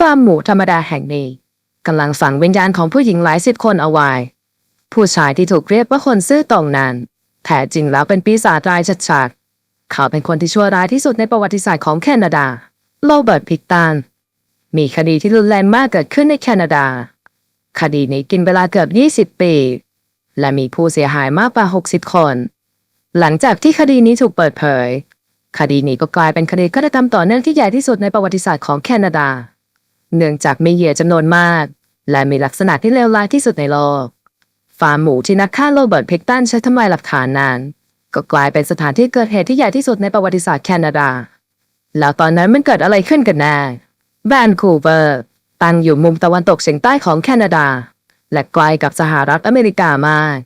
ฟาร์มหมูธรรมดาแห่งนี้กำลังฝังวิญญาณของผู้หญิงหลายสิบคนเอาไว้ ผู้ชายที่ถูกเรียกว่าคนซื่อตรงนั้นแท้จริงแล้วเป็นปีศาจร้ายชัดๆเขาเป็นคนที่ชั่วร้ายที่สุดในประวัติศาสตร์ของแคนาดา โรเบิร์ตพิกตัน มีคดีที่รุนแรงมากเกิดขึ้นในแคนาดา คดีนี้กินเวลาเกือบ 20 ปี และมีผู้เสียหายมากกว่า 60 คน หลังจากที่คดีนี้ถูกเปิดเผย คดีนี้ก็กลายเป็นคดีฆาตกรรมต่อเนื่องที่ใหญ่ที่สุดในประวัติศาสตร์ของแคนาดา เนื่องจากมีเหยื่อจำนวนมาก และมีลักษณะที่เลวร้ายที่สุดในโลก ฟาร์มหมูที่นักฆ่าโรเบิร์ตพิกตันใช้ทำลายหลักฐานนั้น ก็กลายเป็นสถานที่เกิดเหตุที่ใหญ่ที่สุดในประวัติศาสตร์แคนาดา แล้วตอนนั้นมันเกิดอะไรขึ้นกันแน่แวนคูเวอร์ตั้งอยู่มุมตะวันตกเฉียงใต้ของแคนาดา และไกลกับสหรัฐอเมริกามาก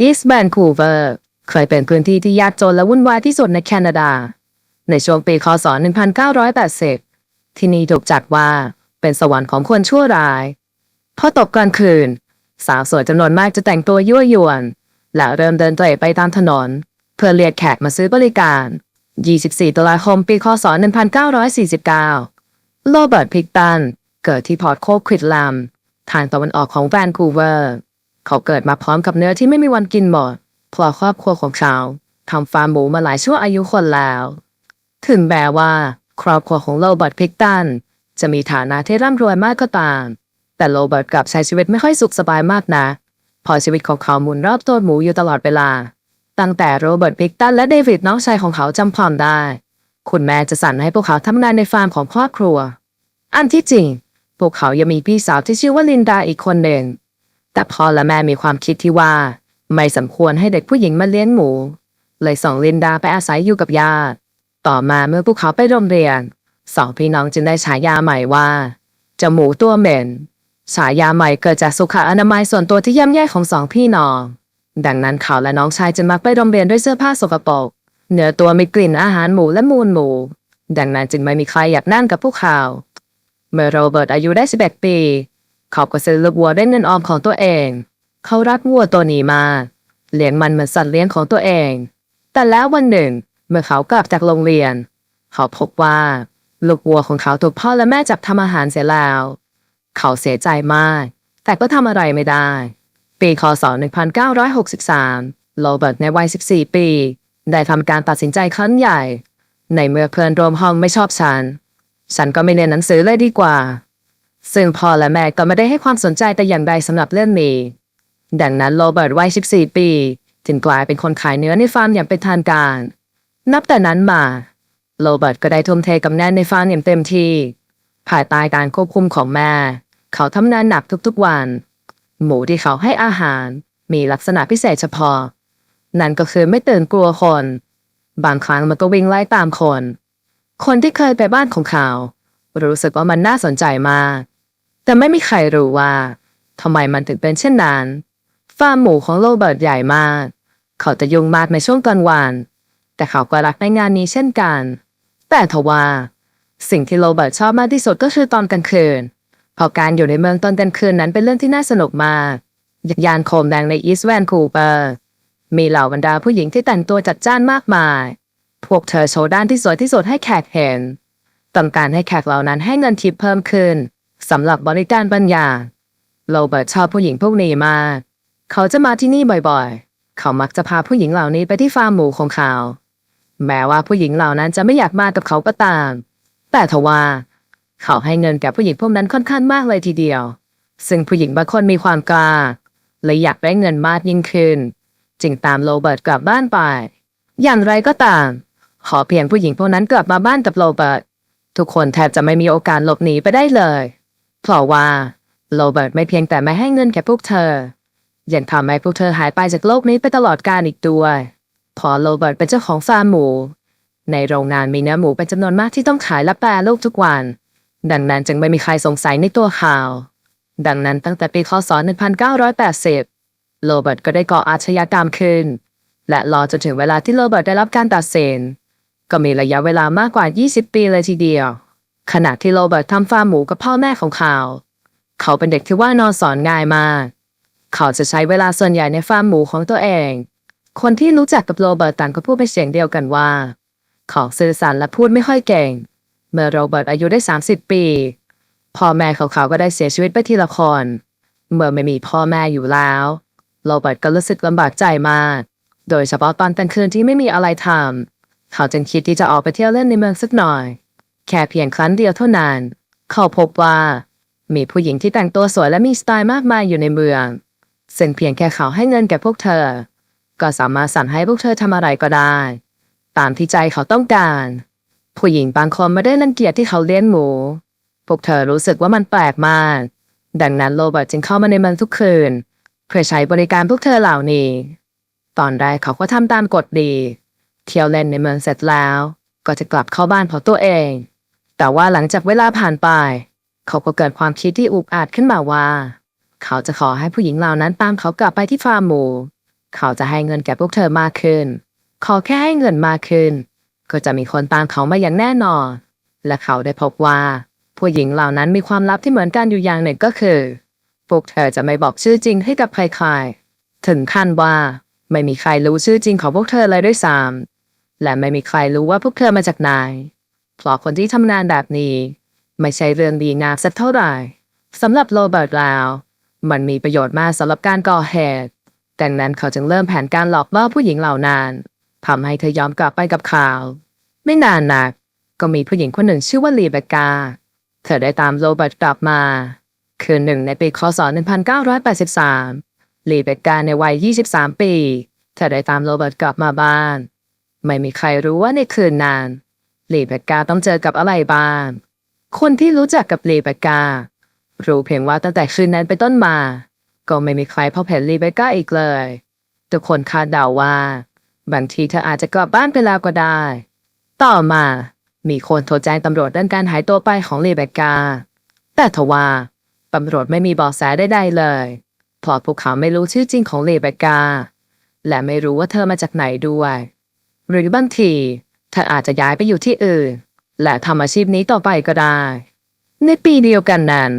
อีสต์แวนคูเวอร์เคยเป็นพื้นที่ที่ยากจนและวุ่นวายที่สุดในแคนาดา ในช่วงปีคศ 1980 ที่นี่ถูกจัดว่า เป็นสวรรค์ของคนชั่วร้าย พอตกกลางคืน สาวสวยจำนวนมากจะแต่งตัวยั่วยวน และเริ่มเดินเตร่ไปตามถนน เพื่อเรียกแขกมาซื้อบริการ 24 ตุลาคม ปี คศ 1949 โรเบิร์ตพิกตัน เกิดที่พอร์ตโคควิดลัม ทางตะวันออกของแวนคูเวอร์ เขาเกิดมาพร้อมกับเนื้อที่ไม่มีวันกินหมดเพราะครอบครัวของเขาทำฟาร์มหมูมาหลายชั่วอายุคนแล้ว ถึงแม้ว่า ครอบครัวของโรเบิร์ตพิกตัน จะมีฐานะที่ร่ำรวยมากก็ตาม แต่โรเบิร์ตกลับใช้ชีวิตไม่ค่อยสุขสบายมากนะ พอชีวิตของเขาหมุนรอบตัวหมูอยู่ตลอดเวลา ตั้งแต่โรเบิร์ตพิกตันและเดวิดน้องชายของเขาจำความได้ คุณแม่จะสั่งให้พวกเขาทำงานในฟาร์มของครอบครัว อันที่จริง พวกเขายังมีพี่สาวที่ชื่อว่าลินดาอีกคนหนึ่ง แต่พ่อและแม่มีความคิดที่ว่า ไม่สมควรให้เด็กผู้หญิงมาเลี้ยงหมู เลยส่งลินดาไปอาศัยอยู่กับญาติ ต่อมาเมื่อพวกเขาไปโรงเรียน สองพี่น้องจึงได้ฉายาใหม่ว่าเจ้าหมูตัวเหม็นฉายาใหม่เกิดจากสุขอนามัยส่วนตัวที่ย่ำแย่ของสองพี่น้อง ดังนั้นเขาและน้องชายจึงมักไปโรงเรียนด้วยเสื้อผ้าสกปรกเนื้อตัวมีกลิ่นอาหารหมูและมูลหมู ดังนั้นจึงไม่มีใครอยากนั่งกับพวกเขา เมื่อโรเบิร์ตอายุได้ 11 ปี เขาก็ซื้อลูกวัวด้วยเงินออมของตัวเอง เขารักวัวตัวนี้มาก เลี้ยงมันเหมือนสัตว์เลี้ยงของตัวเอง แต่แล้ววันหนึ่ง เมื่อเขากลับจากโรงเรียน เขาพบว่า ลูกวัวของเขาถูกพ่อและแม่จับทำอาหารเสียแล้ว เขาเสียใจมาก แต่ก็ทำอะไรไม่ได้ ปีคศ 1963 โรเบิร์ตในวัย 14 ปี ได้ทำการตัดสินใจครั้งใหญ่ ในเมื่อเพื่อนรวมห้องไม่ชอบฉัน ฉันก็ไม่เรียนหนังสือเลยดีกว่า ซึ่งพ่อและแม่ก็ไม่ได้ให้ความสนใจแต่อย่างใดสำหรับเรื่องนี้ ดังนั้นโรเบิร์ตวัย 14 ปีจึงกลายเป็นคนขายเนื้อในฟาร์มอย่างเป็นทางการ นับแต่นั้นมา โรเบิร์ตก็ได้ทุ่มเทกับแนนในฟาร์มอย่างเต็มที่ ภายใต้การควบคุมของแม่ เขาทำงานหนักทุกๆวัน หมูที่เขาให้อาหาร มีลักษณะพิเศษเฉพาะ นั่นก็คือไม่ตื่นกลัวคน บางครั้งมันก็วิ่งไล่ตามคน คนที่เคยไปบ้านของเขา รู้สึกว่ามันน่าสนใจมาก แต่ไม่มีใครรู้ว่าทำไมมันถึงเป็นเช่นนั้น ฟาร์มหมูของโรเบิร์ตใหญ่มาก เขาจะยุ่งมากในช่วงกลางวัน แต่เขาก็รักในงานนี้เช่นกัน แต่ทว่า สิ่งที่โรเบิร์ตชอบมากที่สุดก็คือตอนกลางคืนเพราะการอยู่ในเมืองตอนกลางคืนนั้นเป็นเรื่องที่น่าสนุกมากยานโคมแดงในอีสต์แวนคูเปอร์มีเหล่าบรรดาผู้หญิงที่แต่งตัวจัดจ้านมากมาย พวกเธอโชว์ด้านที่สวยที่สุดให้แขกเห็นต้องการให้แขกเหล่านั้นให้เงินทิปเพิ่มขึ้นสำหรับบริการบรรยางโรเบิร์ตชอบผู้หญิงพวกนี้มาก เขาจะมาที่นี่บ่อยๆ เขามักจะพาผู้หญิงเหล่านี้ไปที่ฟาร์มหมูของเขา แม้ว่าผู้หญิงเหล่านั้นจะไม่อยากมากับเขาก็ตาม แต่ทว่า เขาให้เงินแก่ผู้หญิงพวกนั้นค่อนข้างมากเลยทีเดียว ซึ่งผู้หญิงบางคนมีความกล้าเลยอยากได้เงินมากยิ่งขึ้น จึงตามโรเบิร์ตกลับบ้านไป อย่างไรก็ตาม ขอเพียงผู้หญิงพวกนั้นกลับมาบ้านกับโรเบิร์ตทุกคนแทบจะไม่มีโอกาสหลบหนีไปได้เลย เพราะว่าโรเบิร์ตไม่เพียงแต่ไม่ให้เงินแก่พวกเธอ ยังทำให้พวกเธอหายไปจากโลกนี้ไปตลอดกาลอีกด้วย พอโรเบิร์ตเป็นเจ้าของฟาร์มหมู ในโรงงานมีเนื้อหมูเป็นจำนวนมากที่ต้องขายและแปรรูปทุกวัน ดังนั้นจึงไม่มีใครสงสัยในตัวข่าว ดังนั้นตั้งแต่ปีคศ 1980 โรเบิร์ตก็ได้ก่ออาชญากรรมขึ้น และรอจนถึงเวลาที่โรเบิร์ตได้รับการตัดสิน ก็มีระยะเวลามากกว่า 20 ปีเลยทีเดียว ขณะที่โรเบิร์ตทำฟาร์มหมูกับพ่อแม่ของเขาเขาเป็นเด็กที่ว่านอนสอนง่ายมาก เขาจะใช้เวลาส่วนใหญ่ในฟาร์มหมูของตัวเอง คนที่รู้จักกับโรเบิร์ตต่างก็พูดเป็นเสียงเดียวกันว่า เขาสื่อสารและพูดไม่ค่อยเก่ง เมื่อโรเบิร์ตอายุได้ 30 ปีพ่อแม่ของเขาก็ได้เสียชีวิตไปทีละคน เมื่อไม่มีพ่อแม่อยู่แล้ว โรเบิร์ตก็รู้สึกลำบากใจมาก โดยเฉพาะตอนกลางคืนที่ไม่มีอะไรทำเขาจึงคิดที่จะออกไปเที่ยวเล่นในเมืองสักหน่อย แค่เพียงครั้งเดียวเท่านั้น เขาพบว่า มีผู้หญิงที่แต่งตัวสวยและมีสไตล์มากมายอยู่ในเมืองซึ่งเพียงแค่เขาให้เงินแก่พวกเธอ ก็สามารถสั่งให้พวกเธอทำอะไรก็ได้ ตามที่ใจเขาต้องการ ผู้หญิงบางคนไม่ได้รังเกียจที่เขาเลี้ยงหมู พวกเธอรู้สึกว่ามันแปลกมาก ดังนั้นโรเบิร์ตจึงเข้ามาในมืองทุกคืน เพื่อใช้บริการพวกเธอเหล่านี้ ตอนแรกเขาก็ทำตามกฎดี เที่ยวเล่นในเมืองเสร็จแล้ว ก็จะกลับเข้าบ้านของตัวเอง แต่ว่าหลังจากเวลาผ่านไป เขาก็เกิดความคิดที่อุกอาจขึ้นมาว่า เขาจะขอให้ผู้หญิงเหล่านั้นตามเขากลับไปที่ฟาร์มหมู เขาจะให้เงินแก่พวกเธอมากขึ้น ขอแค่ให้เงินมากขึ้น ก็จะมีคนตามเขามาอย่างแน่นอน และเขาได้พบว่า ผู้หญิงเหล่านั้นมีความลับที่เหมือนกันอยู่อย่างหนึ่งก็คือ พวกเธอจะไม่บอกชื่อจริงให้กับใครๆ ถึงขั้นว่าไม่มีใครรู้ชื่อจริงของพวกเธอเลยด้วยซ้ำและไม่มีใครรู้ว่าพวกเธอมาจากไหนเพราะคนที่ทำงานแบบนี้ ไม่ใช่เรื่องดีงามสักเท่าไหร่สำหรับโรเบิร์ตแล้ว มันมีประโยชน์มากสำหรับการก่อเหตุ ดังนั้นเขาจึงเริ่มแผนการหลอกล่อผู้หญิงเหล่านั้นทำให้เธอยอมกลับไปกับเขาไม่นานนัก ก็มีผู้หญิงคนหนึ่งชื่อว่าลีเบกา เธอได้ตามโรเบิร์ตกลับมา คืนหนึ่งในปีคศ 1983 ลีเบกาในวัย 23 ปี เธอได้ตามโรเบิร์ตกลับมาบ้าน ไม่มีใครรู้ว่าในคืนนั้นลีเบกาต้องเจอกับอะไรบ้าง คนที่รู้จักกับลีเบกา รู้เพียงว่าตั้งแต่คืนนั้นไปต้นมา ก็ไม่มีใครพบเห็นลีเบกาอีกเลย ทุกคนคาดเดาว่า บางทีเธออาจจะกลับบ้านไปแล้วก็ได้ ต่อมา มีคนโทรแจ้งตำรวจด้านการหายตัวไปของลีเบกาแต่ทว่าตำรวจไม่มีเบาะแสใดๆเลยเพราะพวกเขาไม่รู้ชื่อจริงของลีเบกา และไม่รู้ว่าเธอมาจากไหนด้วย หรือบางทีเธออาจจะย้ายไปอยู่ที่อื่น และทำอาชีพนี้ต่อไปก็ได้ ในปีเดียวกันนั้น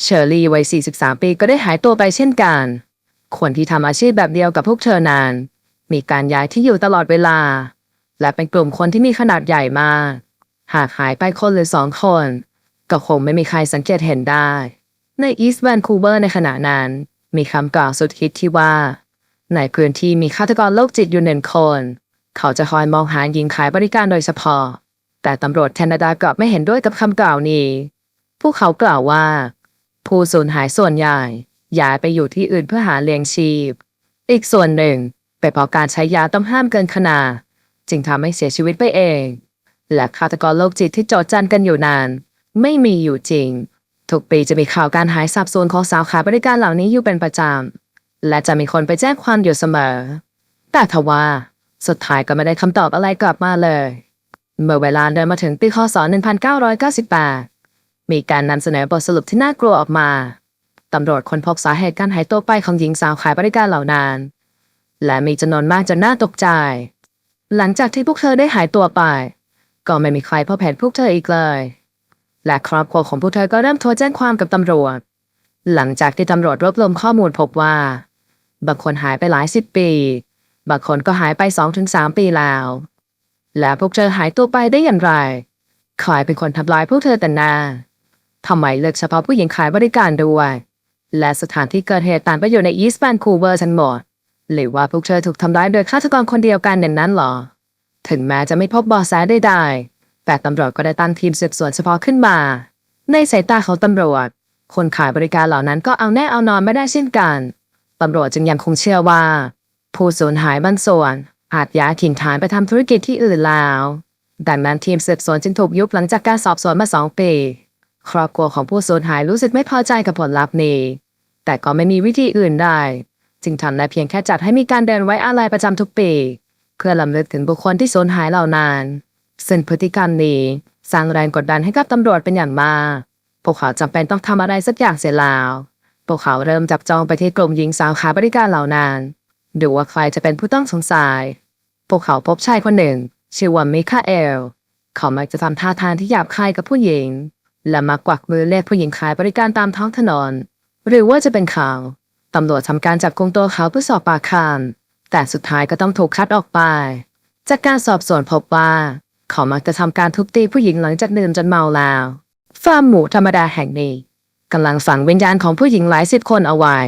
เชอร์รี่วัย 43 ปีก็ได้หายตัวไปเช่นกัน คนที่ทำอาชีพแบบเดียวกับพวกเธอนั้นมีการย้ายที่อยู่ตลอดเวลา และเป็นกลุ่มคนที่มีขนาดใหญ่มาก หากหายไปคนหรือสองคน ก็คงไม่มีใครสังเกตเห็นได้ ในอีสต์แวนคูเวอร์ในขณะนั้น มีคำกล่าวสุดฮิตที่ว่า ในพื้นที่มีฆาตกรโรคจิตอยู่หนึ่งคน เขาจะคอยมองหาหญิงขายบริการโดยเฉพาะ แต่ตำรวจแคนาดากลับไม่เห็นด้วยกับคำกล่าวนี้ พวกเขากล่าวว่า ผู้สูญหายส่วนใหญ่ย้ายไปอยู่ที่อื่นเพื่อหาเลี้ยงชีพ อีกส่วนหนึ่งเป็นเพราะการใช้ยาต้องห้ามเกินขนาดจึงทำให้เสียชีวิตไปเอง และฆาตกรโรคจิตที่โจดจันกันอยู่นาน ไม่มีอยู่จริง ทุกปีจะมีข่าวการหายสับสนของสาวขายบริการเหล่านี้อยู่เป็นประจำ และจะมีคนไปแจ้งความอยู่เสมอ แต่ทว่าสุดท้ายก็ไม่ได้คำตอบอะไรกลับมาเลย เมื่อเวลาเดินมาถึงปีคศ1998 มีการนำเสนอบทสรุปที่น่ากลัวออกมา ตำรวจค้นพบสาเหตุการหายตัวไปของหญิงสาวขายบริการเหล่านั้นและมีจำนวนมากจนน่าตกใจ หลังจากที่พวกเธอได้หายตัวไป ก็ไม่มีใครพบเห็นพวกเธออีกเลย และครอบครัวของพวกเธอก็เริ่มโทรแจ้งความกับตำรวจ หลังจากที่ตำรวจรวบรวมข้อมูลพบว่า บางคนหายไปหลายสิบปี บางคนก็หายไปสองถึงสามปีแล้ว และพวกเธอหายตัวไปได้อย่างไรใครเป็นคนทำลายพวกเธอแต่นา ทำไมเลือกเฉพาะผู้หญิงขายบริการด้วย และสถานที่เกิดเหตุต่างไปอยู่ในอีสต์แวนคูเวอร์ทั้งหมดหรือว่าพวกเธอถูกทำร้ายโดยฆาตกรคนเดียวกันเด่นนั้นหรอ ถึงแม้จะไม่พบเบาะแสใดๆแต่ตำรวจก็ได้ตั้งทีมสืบสวนเฉพาะขึ้นมา ในสายตาของตำรวจ คนขายบริการเหล่านั้นก็เอาแน่เอานอนไม่ได้เช่นกันตำรวจจึงยังคงเชื่อว่า ผู้สูญหายบางส่วน อาจย้ายถิ่นฐานไปทำธุรกิจที่อื่นแล้ว ดังนั้นทีมสืบสวนจึงถูกยุบหลังจากการสอบสวนมาสองปี ครอบครัวของผู้สูญหายรู้สึกไม่พอใจกับผลลัพธ์นี้ แต่ก็ไม่มีวิธีอื่นได้ จึงทำได้เพียงแค่จัดให้มีการเดินไว้อาลัยประจำทุกปี เพื่อลำลึกถึงบุคคลที่สูญหายเหล่านั้นซึ่งพฤติกรรมนี้ สร้างแรงกดดันให้กับตำรวจเป็นอย่างมาก พวกเขาจำเป็นต้องทำอะไรสักอย่างเสียแล้ว พวกเขาเริ่มจับจองไปที่กลุ่มหญิงสาวขาบริการเหล่านั้น ดูว่าใครจะเป็นผู้ต้องสงสัย พวกเขาพบชายคนหนึ่ง ชื่อว่ามิคาเอล เขามักจะทำท่าทางที่หยาบคายกับผู้หญิง และมักกวักมือเรียกผู้หญิงขายบริการตามท้องถนน หรือว่าจะเป็นเขาว ตำรวจทำการจับกุมตัวเขาเพื่อสอบปากคำแต่สุดท้ายก็ต้องถูกคัดออกไป จากการสอบสวนพบว่า เขามักจะทำการทุบตีผู้หญิงหลังจากดื่มจนเมาแล้วฟาร์มหมูธรรมดาแห่งนี้กำลังฝังวิญญาณของผู้หญิงหลายสิบคนเอาไว้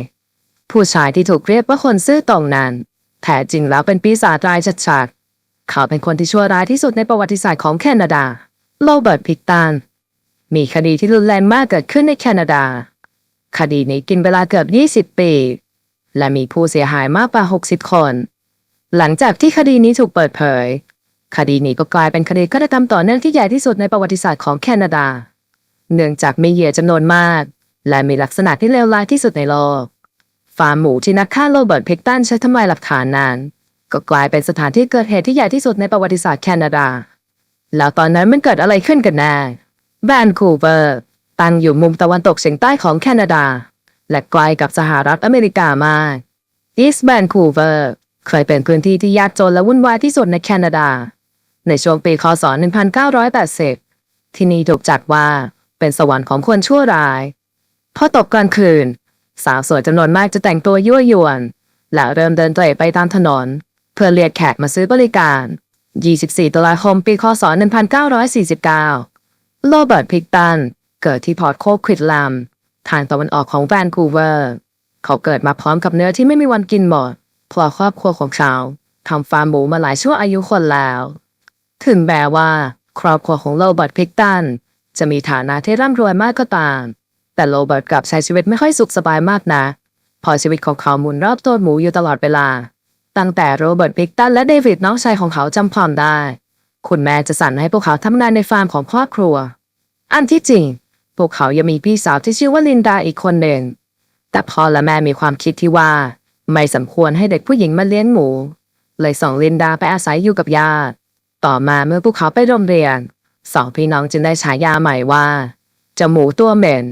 ผู้ชายที่ถูกเรียกว่าคนซื่อตรงนั้น แท้จริงแล้วเป็นปีศาจร้ายชัดๆเขาเป็นคนที่ชั่วร้ายที่สุดในประวัติศาสตร์ของแคนาดา โรเบิร์ต พิกตัน มีคดีที่รุนแรงมากเกิดขึ้นในแคนาดา คดีนี้กินเวลาเกือบ 20 ปี และมีผู้เสียหายมากกว่า 60 คน หลังจากที่คดีนี้ถูกเปิดเผย คดีนี้ก็กลายเป็นคดีฆาตกรรมต่อเนื่องที่ใหญ่ที่สุดในประวัติศาสตร์ของแคนาดา เนื่องจากมีเหยื่อจำนวนมาก และมีลักษณะที่เลวร้ายที่สุดในโลก ฟาร์มหมูที่นักฆ่าโรเบิร์ตพิกตันใช้ทำลายหลักฐานนั้น ก็กลายเป็นสถานที่เกิดเหตุที่ใหญ่ที่สุดในประวัติศาสตร์แคนาดา แล้วตอนนั้นมันเกิดอะไรขึ้นกันแน่ แวนคูเวอร์ตั้งอยู่มุมตะวันตกเฉียงใต้ของแคนาดา และไกลกับสหรัฐอเมริกามากอีสต์แวนคูเวอร์เคยเป็นพื้นที่ที่ยากจนและวุ่นวายที่สุดในแคนาดา ในช่วงปีคศ 1980 ที่นี่ถูกจัดว่าเป็นสวรรค์ของคนชั่วร้าย พอตกกลางคืน สาวสวยจำนวนมากจะแต่งตัวยั่วยวน และเริ่มเดินเตร่ไปตามถนน เพื่อเรียกแขกมาซื้อบริการ 24 ตุลาคม ปี คศ 1949 โรเบิร์ตพิกตัน เกิดที่พอร์ตโคควิดลัมทางตะวันออกของแวนคูเวอร์ เขาเกิดมาพร้อมกับเนื้อที่ไม่มีวันกินหมดเพราะครอบครัวของเขาทำฟาร์มหมูมาหลายชั่วอายุคนแล้ว ถึงแม้ว่า ครอบครัวของโรเบิร์ตพิกตัน จะมีฐานะที่ร่ำรวยมากก็ตาม แต่โรเบิร์ตกลับใช้ชีวิตไม่ค่อยสุขสบายมากนะเพอชีวิตของเขาหมุนรอบตัวหมูอยู่ตลอดเวลา ตั้งแต่โรเบิร์ตพิกตันและเดวิดน้องชายของเขาจำความได้ คุณแม่จะสั่งให้พวกเขาทำงานในฟาร์มของครอบครัว อันที่จริง พวกเขายังมีพี่สาวที่ชื่อว่าลินดาอีกคนหนึ่ง แต่พ่อและแม่มีความคิดที่ว่า ไม่สมควรให้เด็กผู้หญิงมาเลี้ยงหมู เลยส่งลินดาไปอาศัยอยู่กับญาติ ต่อมาเมื่อพวกเขาไปโรงเรียน สองพี่น้องจึงได้ฉายาใหม่ว่าจ้าหมูตัวเหม็น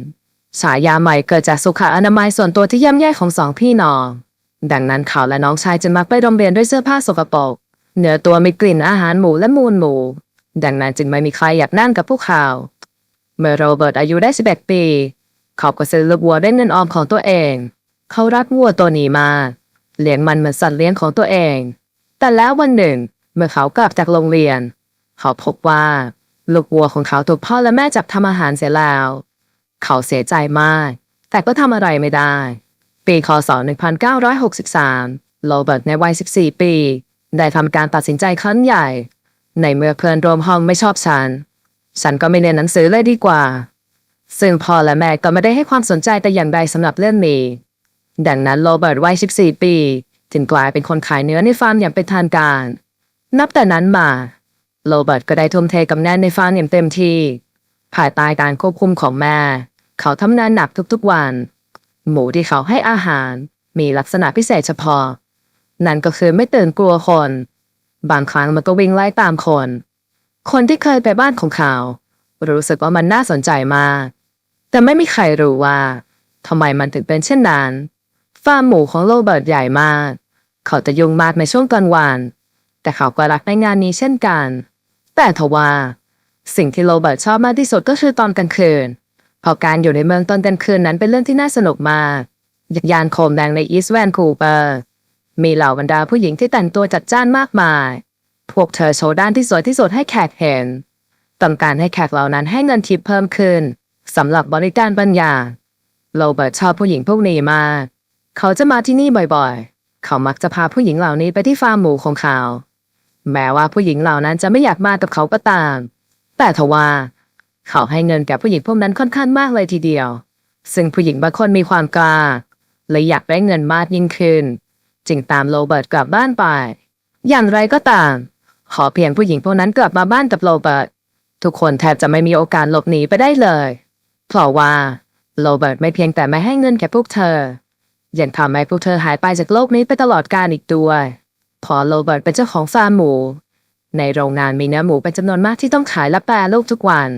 ฉายาใหม่เกิดจากสุขอนามัยส่วนตัวที่ย่ำแย่ของสองพี่น้อง ดังนั้นเขาและน้องชายจึงมักไปโรงเรียนด้วยเสื้อผ้าสกปรก เนื้อตัวมีกลิ่นอาหารหมูและมูลหมู ดังนั้นจึงไม่มีใครอยากนั่งกับพวกเขา เมื่อโรเบิร์ตอายุได้ 11 ปี เขาก็ซื้อลูกวัวด้วยเงินออมของตัวเอง เขารักวัวตัวนี้มาก เลี้ยงมันเหมือนสัตว์เลี้ยงของตัวเอง แต่แล้ววันหนึ่ง เมื่อเขากลับจากโรงเรียน เขาพบว่าลูกวัวของเขาถูกพ่อและแม่จับทำอาหารเสียแล้ว เขาเสียใจมาก แต่ก็ทำอะไรไม่ได้ ปีคศ 1963 โรเบิร์ตในวัย 14 ปี ได้ทำการตัดสินใจครั้งใหญ่ ในเมื่อเพื่อนร่วมห้องไม่ชอบฉัน ฉันก็ไม่เรียนหนังสือเลยดีกว่า ซึ่งพ่อและแม่ก็ไม่ได้ให้ความสนใจแต่อย่างใดสำหรับเรื่องนี้ ดังนั้นโรเบิร์ตวัย 14 ปีจึงกลายเป็นคนขายเนื้อในฟาร์มอย่างเป็นทางการ นับแต่นั้นมา โรเบิร์ตก็ได้ทุ่มเทกับแน่นในฟาร์มอย่างเต็มที่ ภายใต้การควบคุมของแม่ เขาทำงานหนักทุกๆวัน หมูที่เขาให้อาหารมีลักษณะพิเศษเฉพาะ นั่นก็คือไม่ตื่นกลัวคน บางครั้งมันก็วิ่งไล่ตามคน คนที่เคยไปบ้านของเขารู้สึกว่ามันน่าสนใจมาก แต่ไม่มีใครรู้ว่าทำไมมันถึงเป็นเช่นนั้น ฟาร์มหมูของโรเบิร์ตใหญ่มาก เขาจะยุ่งมากในช่วงกลางวัน แต่เขาก็รักในงานนี้เช่นกัน แต่ทว่า สิ่งที่โรเบิร์ตชอบมากที่สุดก็คือตอนกลางคืนเพราะการอยู่ในเมืองตอนกลางคืนนั้นเป็นเรื่องที่น่าสนุกมากยานโคมแดงในอีสต์แวนคูเปอร์ มีเหล่าบรรดาผู้หญิงที่แต่งตัวจัดจ้านมากมาย พวกเธอโชว์ด้านที่สวยที่สุดให้แขกเห็น ต้องการให้แขกเหล่านั้นให้เงินทิปเพิ่มขึ้นสำหรับบริการบรรยางโรเบิร์ตชอบผู้หญิงพวกนี้มาก เขาจะมาที่นี่บ่อยๆ เขามักจะพาผู้หญิงเหล่านี้ไปที่ฟาร์มหมูของเขา แม้ว่าผู้หญิงเหล่านั้นจะไม่อยากมากับเขาก็ตาม แต่ทว่า เขาให้เงินแก่ผู้หญิงพวกนั้นค่อนข้างมากเลยทีเดียว ซึ่งผู้หญิงบางคนมีความกล้าเลยอยากได้เงินมากยิ่งขึ้น จึงตามโรเบิร์ตกลับบ้านไป อย่างไรก็ตาม ขอเพียงผู้หญิงพวกนั้นกลับมาบ้านกับโรเบิร์ตทุกคนแทบจะไม่มีโอกาสหลบหนีไปได้เลย เพราะว่าโรเบิร์ตไม่เพียงแต่ไม่ให้เงินแก่พวกเธอ ยังทำให้พวกเธอหายไปจากโลกนี้ไปตลอดกาลอีกด้วยเพอโรเบิร์ตเป็นเจ้าของฟาร์มหมู ในโรงงานมีเนื้อหมูเป็นจำนวนมากที่ต้องขายและแปรรูปทุกวัน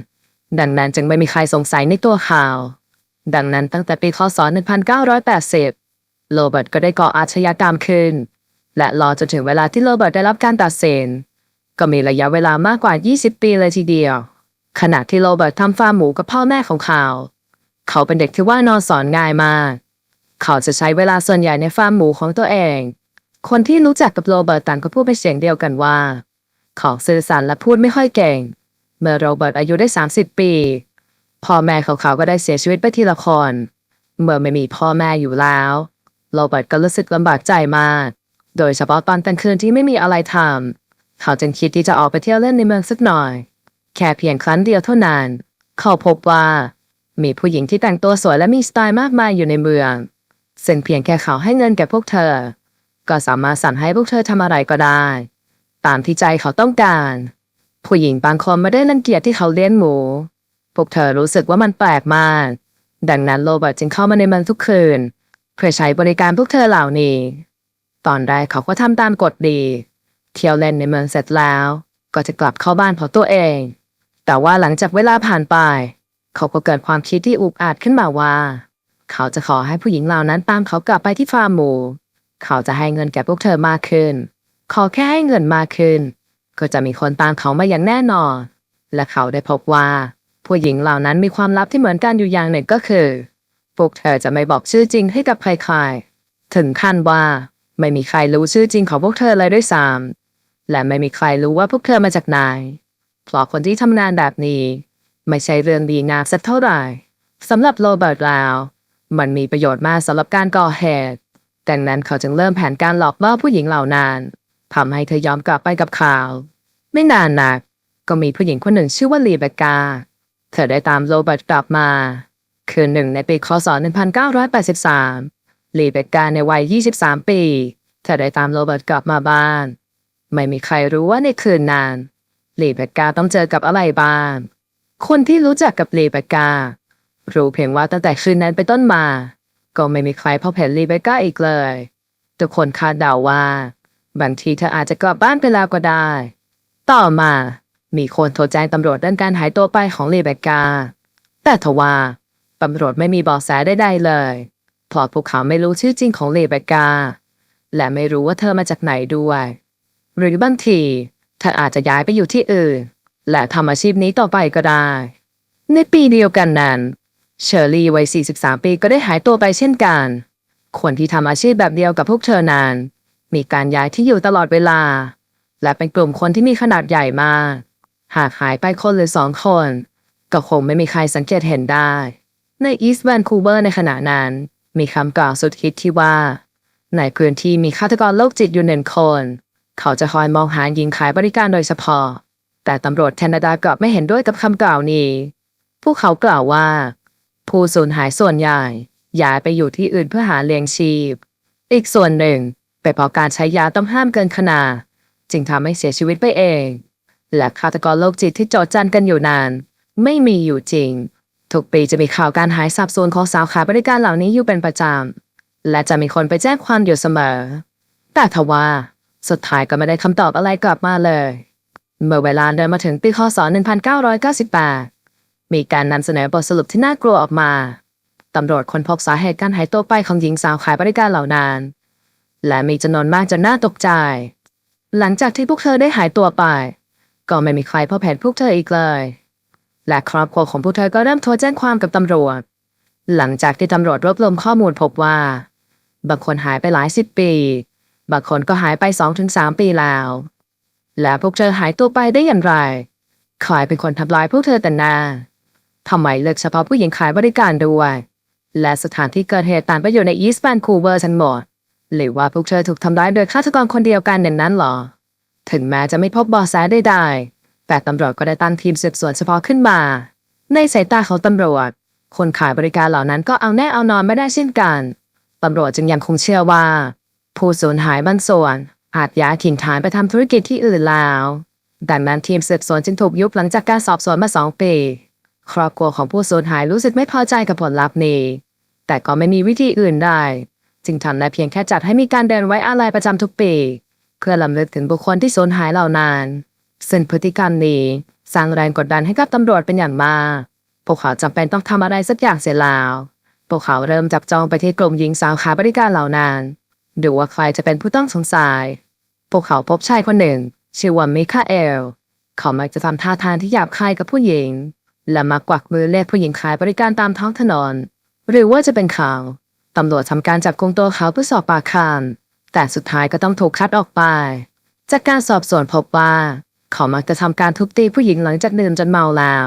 ดังนั้นจึงไม่มีใครสงสัยในตัวข่าว ดังนั้นตั้งแต่ปีคศ1980 โรเบิร์ตก็ได้ก่ออาชญากรรมขึ้น และรอจนถึงเวลาที่โรเบิร์ตได้รับการตัดสิน ก็มีระยะเวลามากกว่า 20 ปีเลยทีเดียว ขณะที่โรเบิร์ตทำฟาร์มหมูกับพ่อแม่ของเขา เขาเป็นเด็กที่ว่านอนสอนง่ายมาก เขาจะใช้เวลาส่วนใหญ่ในฟาร์มหมูของตัวเอง คนที่รู้จักกับโรเบิร์ตต่างก็พูดเป็นเสียงเดียวกันว่า เขาสื่อสารและพูดไม่ค่อยเก่ง เมื่อโรเบิร์ตอายุได้ 30 ปีพ่อแม่ของเขาก็ได้เสียชีวิตไปทีละคน เมื่อไม่มีพ่อแม่อยู่แล้ว โรเบิร์ตก็รู้สึกลำบากใจมาก โดยเฉพาะตอนกลางคืนที่ไม่มีอะไรทำเขาจึงคิดที่จะออกไปเที่ยวเล่นในเมืองสักหน่อย แค่เพียงครั้งเดียวเท่านั้น เขาพบว่า มีผู้หญิงที่แต่งตัวสวยและมีสไตล์มากมายอยู่ในเมืองซึ่งเพียงแค่เขาให้เงินแก่พวกเธอ ก็สามารถสั่งให้พวกเธอทำอะไรก็ได้ ตามที่ใจเขาต้องการ ผู้หญิงบางคนไม่ได้รังเกียจที่เขาเลี้ยงหมู พวกเธอรู้สึกว่ามันแปลกมาก ดังนั้นโรเบิร์ตจึงเข้ามาในมืองทุกคืน เพื่อใช้บริการพวกเธอเหล่านี้ ตอนแรกเขาก็ทำตามกฎดี เที่ยวเล่นในเมืองเสร็จแล้ว ก็จะกลับเข้าบ้านของตัวเอง แต่ว่าหลังจากเวลาผ่านไป เขาก็เกิดความคิดที่อุกอาจขึ้นมาว่า เขาจะขอให้ผู้หญิงเหล่านั้นตามเขากลับไปที่ฟาร์มหมู เขาจะให้เงินแก่พวกเธอมากขึ้น ขอแค่ให้เงินมากขึ้น ก็จะมีคนตามเขามาอย่างแน่นอน และเขาได้พบว่า ผู้หญิงเหล่านั้นมีความลับที่เหมือนกันอยู่อย่างหนึ่งก็คือ พวกเธอจะไม่บอกชื่อจริงให้กับใครๆ ถึงขั้นว่าไม่มีใครรู้ชื่อจริงของพวกเธอเลยด้วยซ้ำและไม่มีใครรู้ว่าพวกเธอมาจากไหนเพราะคนที่ทำงานแบบนี้ ไม่ใช่เรื่องดีงามสักเท่าไหร่สำหรับโรเบิร์ตแล้ว มันมีประโยชน์มากสำหรับการก่อเหตุดังนั้นเขาจึงเริ่มแผนการหลอกล่อผู้หญิงเหล่านั้นทำให้เธอยอมกลับไปกับเขาไม่นานนัก ก็มีผู้หญิงคนหนึ่งชื่อว่าลีเบกา เธอได้ตามโรเบิร์ตกลับมา คืนหนึ่งในปีคศ 1983 ลีเบกาในวัย 23 ปี เธอได้ตามโรเบิร์ตกลับมาบ้าน ไม่มีใครรู้ว่าในคืนนั้นลีเบกาต้องเจอกับอะไรบ้าง คนที่รู้จักกับลีเบกา รู้เพียงว่าตั้งแต่คืนนั้นไปต้นมา ก็ไม่มีใครพบเห็นลีเบกาอีกเลย ทุกคนคาดเดาว่า บางทีเธออาจจะกลับบ้านไปแล้วก็ได้ ต่อมา มีคนโทรแจ้งตำรวจด้านการหายตัวไปของลีเบกาแต่ทว่า ตำรวจไม่มีเบาะแสใดๆเลยเพราะพวกเขาไม่รู้ชื่อจริงของเลเบกา และไม่รู้ว่าเธอมาจากไหนด้วย หรือบางทีเธออาจจะย้ายไปอยู่ที่อื่น และทำอาชีพนี้ต่อไปก็ได้ ในปีเดียวกันนั้น เชอร์รี่วัย 43 ปีก็ได้หายตัวไปเช่นกัน คนที่ทำอาชีพแบบเดียวกับพวกเธอนั้น มีการย้ายที่อยู่ตลอดเวลา และเป็นกลุ่มคนที่มีขนาดใหญ่มาก หากหายไปคนหรือสองคน ก็คงไม่มีใครสังเกตเห็นได้ ในอีสต์แวนคูเวอร์ในขณะนั้น มีคำกล่าวสุดฮิตที่ว่า ในพื้นที่มีฆาตกรโรคจิตอยู่หนึ่งคน เขาจะคอยมองหาหญิงขายบริการโดยเฉพาะ แต่ตำรวจแคนาดากลับไม่เห็นด้วยกับคำกล่าวนี้ พวกเขากล่าวว่า ผู้สูญหายส่วนใหญ่ย้ายไปอยู่ที่อื่นเพื่อหาเลี้ยงชีพ อีกส่วนหนึ่งเป็นเพราะการใช้ยาต้องห้ามเกินขนาดจึงทำให้เสียชีวิตไปเอง และฆาตกรโรคจิตที่จดจันกันอยู่นาน ไม่มีอยู่จริง ทุกปีจะมีข่าวการหายสับสนของสาวขายบริการเหล่านี้อยู่เป็นประจำ และจะมีคนไปแจ้งความอยู่เสมอ แต่ทว่า สุดท้ายก็ไม่ได้คำตอบอะไรกลับมาเลย เมื่อเวลาเดินมาถึงปีคศ 1998 มีการนำเสนอบทสรุปที่น่ากลัวออกมา ตำรวจค้นพบสาเหตุการหายตัวไปของหญิงสาวขายบริการเหล่านั้น และมีจำนวนมากจนน่าตกใจ หลังจากที่พวกเธอได้หายตัวไป ก็ไม่มีใครพบเห็นพวกเธออีกเลย และครอบครัวของพวกเธอก็เริ่มโทรแจ้งความกับตำรวจ หลังจากที่ตำรวจรวบรวมข้อมูลพบว่า บางคนหายไปหลายสิบปี บางคนก็หายไปสองถึงสามปีแล้ว และพวกเธอหายตัวไปได้อย่างไรใครเป็นคนทำลายพวกเธอแต่หน้าทำไมเลือกเฉพาะผู้หญิงขายบริการด้วย และสถานที่เกิดเหตุต่างไปอยู่ในอีสต์แวนคูเวอร์ทั้งหมดหรือว่าพวกเธอถูกทำร้ายโดยฆาตกรคนเดียวกันเน่นนั้นหรอ ถึงแม้จะไม่พบเบาะแสใดๆ แต่ตำรวจก็ได้ตั้งทีมสืบสวนเฉพาะขึ้นมา ในสายตาของตำรวจ คนขายบริการเหล่านั้นก็เอาแน่เอานอนไม่ได้เช่นกันตำรวจจึงยังคงเชื่อว่า ผู้สูญหายบางส่วนอาจย้ายถิ่นฐานไปทำธุรกิจที่อื่นแล้วดังนั้นทีมสืบสวนจึงถูกยุบหลังจากการสอบสวนมาสองปีครอบครัวของผู้สูญหายรู้สึกไม่พอใจกับผลลัพธ์นี้ แต่ก็ไม่มีวิธีอื่นได้ จึงทำได้เพียงแค่จัดให้มีการเดินไว้อาลัยประจำทุกปี เพื่อลำลึกถึงบุคคลที่สูญหายเหล่านั้น ซึ่งพฤติกรรมนี้สร้างแรงกดดันให้กับตำรวจเป็นอย่างมาก พวกเขาจำเป็นต้องทำอะไรสักอย่างเสียแล้ว พวกเขาเริ่มจับจองไปที่กลุ่มหญิงสาวขายบริการเหล่านั้น ดูว่าใครจะเป็นผู้ต้องสงสัย พวกเขาพบชายคนหนึ่ง ชื่อว่ามิคาเอล เขามักจะทำท่าทางที่หยาบคายกับผู้หญิง และมักกวักมือเรียกผู้หญิงขายบริการตามท้องถนน หรือว่าจะเป็นเขาตำรวจทำการจับกุมตัวเขาเพื่อสอบปากคำแต่สุดท้ายก็ต้องถูกคัดออกไป จากการสอบสวนพบว่า เขามักจะทำการทุบตีผู้หญิงหลังจากดื่มจนเมาแล้ว